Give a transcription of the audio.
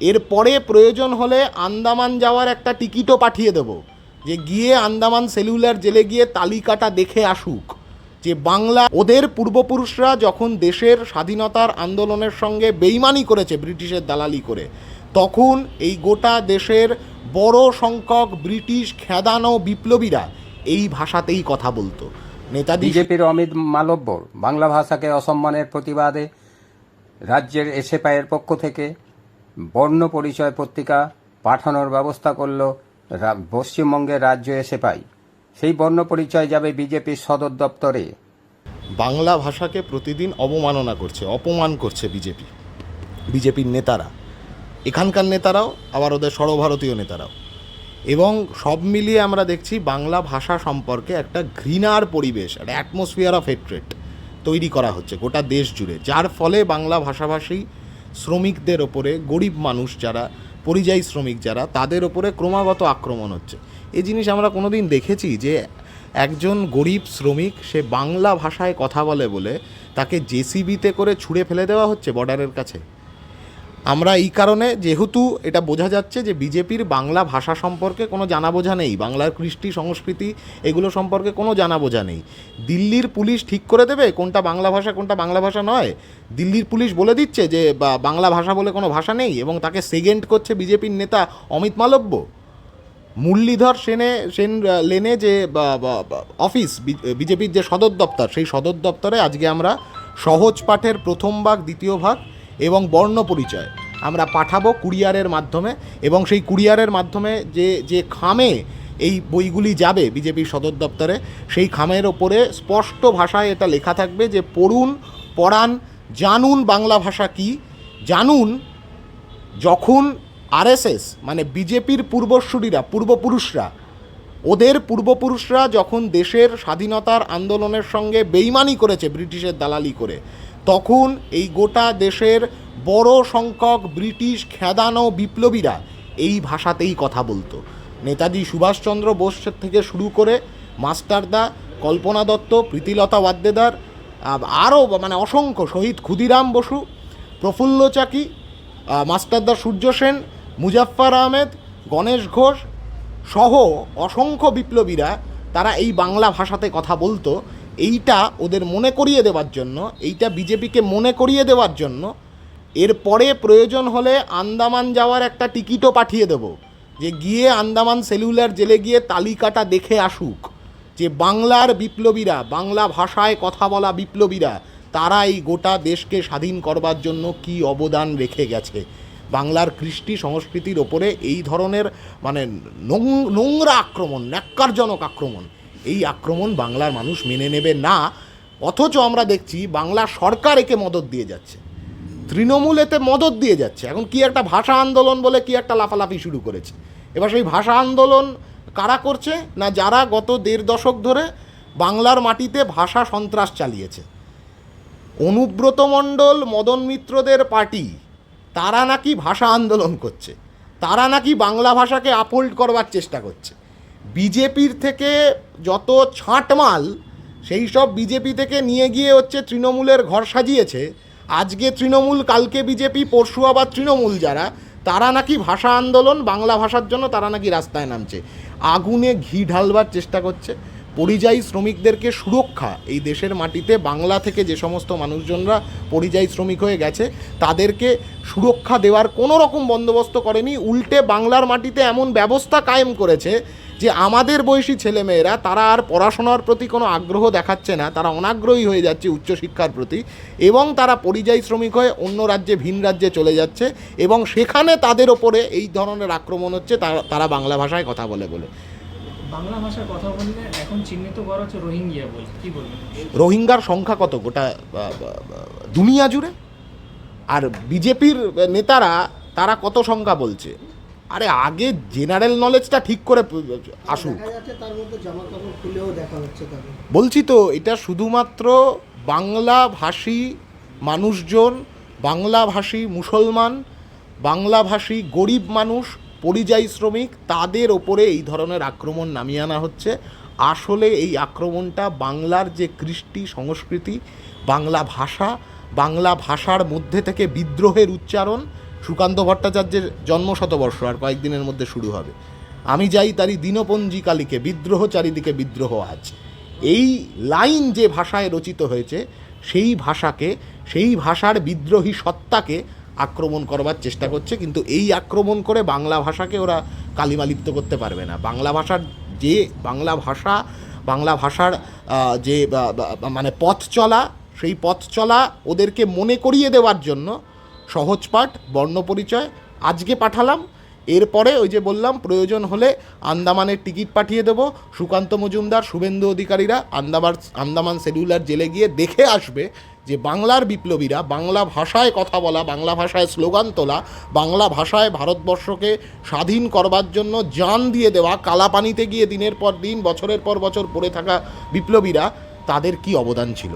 এরপরে প্রয়োজন হলে আন্দামান যাওয়ার একটা টিকিটও পাঠিয়ে দেব। যে গিয়ে আন্দামান সেলুলার জেলে গিয়ে তালিকাটা দেখে আসুক। যে বাংলা, ওদের পূর্বপুরুষরা যখন দেশের স্বাধীনতার আন্দোলনের সঙ্গে বেইমানি করেছে ব্রিটিশের দালালি করে, তখন এই গোটা দেশের বড় সংখ্যক ব্রিটিশ খেদানো বিপ্লবীরা এই ভাষাতেই কথা বলতো। নেতাজি বিজেপির অমিত মালব্য বাংলা ভাষাকে অসম্মানের প্রতিবাদে রাজ্যের এসএফআইয়ের পক্ষ থেকে বর্ণ পরিচয় পত্রিকা পাঠানোর ব্যবস্থা করল পশ্চিমবঙ্গের রাজ্য এসে পাই সেই বর্ণ পরিচয় যাবে বিজেপির সদর দপ্তরে। বাংলা ভাষাকে প্রতিদিন অবমাননা করছে, অপমান করছে বিজেপি, বিজেপির নেতারা। এখানকার নেতারাও, আবার ওদের সর্বভারতীয় নেতারাও। এবং সব মিলিয়ে আমরা দেখছি বাংলা ভাষা সম্পর্কে একটা ঘৃণার পরিবেশ, একটা অ্যাটমসফিয়ার অফ হেট্রেট তৈরি করা হচ্ছে গোটা দেশ জুড়ে, যার ফলে বাংলা ভাষাভাষী শ্রমিকদের ওপরে, গরিব মানুষ যারা, পরিযায়ী শ্রমিক যারা, তাদের ওপরে ক্রমাগত আক্রমণ হচ্ছে। এই জিনিস আমরা কোনো দিন দেখেছি যে একজন গরিব শ্রমিক, সে বাংলা ভাষায় কথা বলে বলে তাকে জেসিবিতে করে ছুঁড়ে ফেলে দেওয়া হচ্ছে বর্ডারের কাছে। আমরা এই কারণে যেহেতু এটা বোঝা যাচ্ছে যে বিজেপির বাংলা ভাষা সম্পর্কে কোনো জানা বোঝা নেই, বাংলার কৃষ্টি সংস্কৃতি এগুলো সম্পর্কে কোনো জানা বোঝা নেই। দিল্লির পুলিশ ঠিক করে দেবে কোনটা বাংলা ভাষা, কোনটা বাংলা ভাষা নয়। দিল্লির পুলিশ বলে দিচ্ছে যে বাংলা ভাষা বলে কোনো ভাষা নেই এবং তাকে সেকেন্ড করছে বিজেপির নেতা অমিত মালব্য। মুরলীধর সেনে, সেন লেনে যে অফিস বিজেপির যে সদর দপ্তর, সেই সদর দপ্তরে আজকে আমরা সহজ পাঠের প্রথম ভাগ, দ্বিতীয় ভাগ এবং বর্ণ পরিচয়। আমরা পাঠাবো কুরিয়ারের মাধ্যমে এবং সেই কুরিয়ারের মাধ্যমে যে যে খামে এই বইগুলি যাবে বিজেপির সদর দপ্তরে, সেই খামের ওপরে স্পষ্ট ভাষায় এটা লেখা থাকবে যে, পড়ুন, পড়ান, জানুন বাংলা ভাষা কি? জানুন যখন আরএসএস মানে বিজেপির পূর্বসূরীরা, পূর্বপুরুষরা, ওদের পূর্বপুরুষরা যখন দেশের স্বাধীনতার আন্দোলনের সঙ্গে বেইমানি করেছে ব্রিটিশের দালালি করে তখন এই গোটা দেশের বড় সংখ্যক ব্রিটিশ খেদানো বিপ্লবীরা এই ভাষাতেই কথা বলতো। নেতাজি সুভাষচন্দ্র বোস থেকে শুরু করে মাস্টারদা, কল্পনা দত্ত, প্রীতিলতা ওয়াদ্দেদার আরও মানে অসংখ্য শহীদ ক্ষুদিরাম বসু, প্রফুল্ল চাকি মাস্টারদা সূর্য সেন, মুজাফফর আহমেদ, গণেশ ঘোষ সহ অসংখ্য বিপ্লবীরা তারা এই বাংলা ভাষাতে কথা বলতো। এইটা ওদের মনে করিয়ে দেওয়ার জন্য, এইটা বিজেপিকে মনে করিয়ে দেওয়ার জন্য এরপরে প্রয়োজন হলে আন্দামান যাওয়ার একটা টিকিটও পাঠিয়ে দেব। যে গিয়ে আন্দামান সেলুলার জেলে গিয়ে তালিকাটা দেখে আসুক, যে বাংলার বিপ্লবীরা, বাংলা ভাষায় কথা বলা বিপ্লবীরা, তারা এই গোটা দেশকে স্বাধীন করবার জন্য কি অবদান রেখে গেছে। বাংলার কৃষ্টি সংস্কৃতির ওপরে এই ধরনের মানে নোংরা আক্রমণ, ন্যাক্কারজনক আক্রমণ এই আক্রমণ বাংলার মানুষ মেনে নেবে না। অথচ আমরা দেখছি বাংলা সরকার একে মদত দিয়ে যাচ্ছে। তৃণমূল এতে মদত দিয়ে যাচ্ছে। এখন কি একটা ভাষা আন্দোলন বলে কি একটা লাফালাফি শুরু করেছে? এবার সেই ভাষা আন্দোলন কারা করছে না যারা গত দেড় দশক ধরে বাংলার মাটিতে ভাষা সন্ত্রাস চালিয়েছে? অনুব্রত মণ্ডল, মদন মিত্রদের পার্টি, তারা নাকি ভাষা আন্দোলন করছে? তারা নাকি বাংলা ভাষাকে আপহোল্ড করবার চেষ্টা করছে? বিজেপির থেকে যত ছাঁটমাল, সেই সব বিজেপি থেকে নিয়ে গিয়ে হচ্ছে তৃণমূলের ঘর সাজিয়েছে। আজকে তৃণমূল, কালকে বিজেপি, পরশু আবার তৃণমূল যারা, তারা নাকি ভাষা আন্দোলন, বাংলা ভাষার জন্য তারা নাকি রাস্তায় নামছে। আগুনে ঘি ঢালবার চেষ্টা করছে। পরিযায়ী শ্রমিকদেরকে সুরক্ষা, এই দেশের মাটিতে বাংলা থেকে যে সমস্ত মানুষজনরা পরিযায়ী শ্রমিক হয়ে গেছে, তাদেরকে সুরক্ষা দেওয়ার কোনো রকম বন্দোবস্ত করেনি। উল্টে বাংলার মাটিতে এমন ব্যবস্থা কায়েম করেছে যে আমাদের বয়সী ছেলেমেয়েরা তারা আর পড়াশোনার প্রতি কোনো আগ্রহ দেখাচ্ছে না তারা অনাগ্রহী হয়ে যাচ্ছে উচ্চশিক্ষার প্রতি এবং তারা পরিযায়ী শ্রমিক হয়ে অন্য রাজ্যে ভিন রাজ্যে চলে যাচ্ছে এবং সেখানে তাদের ওপরে এই ধরনের আক্রমণ হচ্ছে তারা তারা বাংলা ভাষায় কথা বলে বলে। বাংলা ভাষায় কথা বললে এখন চিহ্নিত করা হচ্ছে রোহিঙ্গিয়া বলে কি বলবেন? রোহিঙ্গার সংখ্যা কত গোটা দুনিয়া জুড়ে? আর বিজেপির নেতারা তারা কত সংখ্যা বলছে? আরে আগে জেনারেল নলেজটা ঠিক করে আসুক। বলছি তো এটা শুধুমাত্র বাংলা ভাষী মানুষজন বাংলাভাষী মুসলমান বাংলাভাষী গরিব মানুষ পরিযায়ী শ্রমিক তাদের ওপরে এই ধরনের আক্রমণ নামিয়ে আনা হচ্ছে। আসলে এই আক্রমণটা বাংলার যে কৃষ্টি সংস্কৃতি বাংলা ভাষা বাংলা ভাষার মধ্যে থেকে বিদ্রোহের উচ্চারণ সুকান্ত ভট্টাচার্যের জন্ম শতবর্ষ আর কয়েকদিনের মধ্যে শুরু হবে। আমি যাই তারই দিনপঞ্জি কালীকে বিদ্রোহ চারিদিকে বিদ্রোহ আজ। এই লাইন যে ভাষায় রচিত হয়েছে, সেই ভাষাকে, সেই ভাষার বিদ্রোহী সত্তাকে আক্রমণ করবার চেষ্টা করছে, কিন্তু এই আক্রমণ করে বাংলা ভাষাকে ওরা কালিমালিপ্ত করতে পারবে না। বাংলা ভাষার যে, বাংলা ভাষা, বাংলা ভাষার যে মানে পথ চলা, সেই পথ চলা ওদেরকে মনে করিয়ে দেওয়ার জন্য সহজ পাঠ বর্ণপরিচয় আজকে পাঠালাম। এরপরে ওই যে বললাম, প্রয়োজন হলে আন্দামানের টিকিট পাঠিয়ে দেবো। সুকান্ত মজুমদার, শুভেন্দু অধিকারীরা আন্দামান আন্দামান সেলুলার জেলে গিয়ে দেখে আসবে যে বাংলার বিপ্লবীরা বাংলা ভাষায় কথা বলা, বাংলা ভাষায় স্লোগান তোলা, বাংলা ভাষায় ভারতবর্ষকে স্বাধীন করবার জন্য জান দিয়ে দেওয়া, কালাপানিতে গিয়ে দিনের পর দিন, বছরের পর বছর পড়ে থাকা বিপ্লবীরা, তাদের কি অবদান ছিল?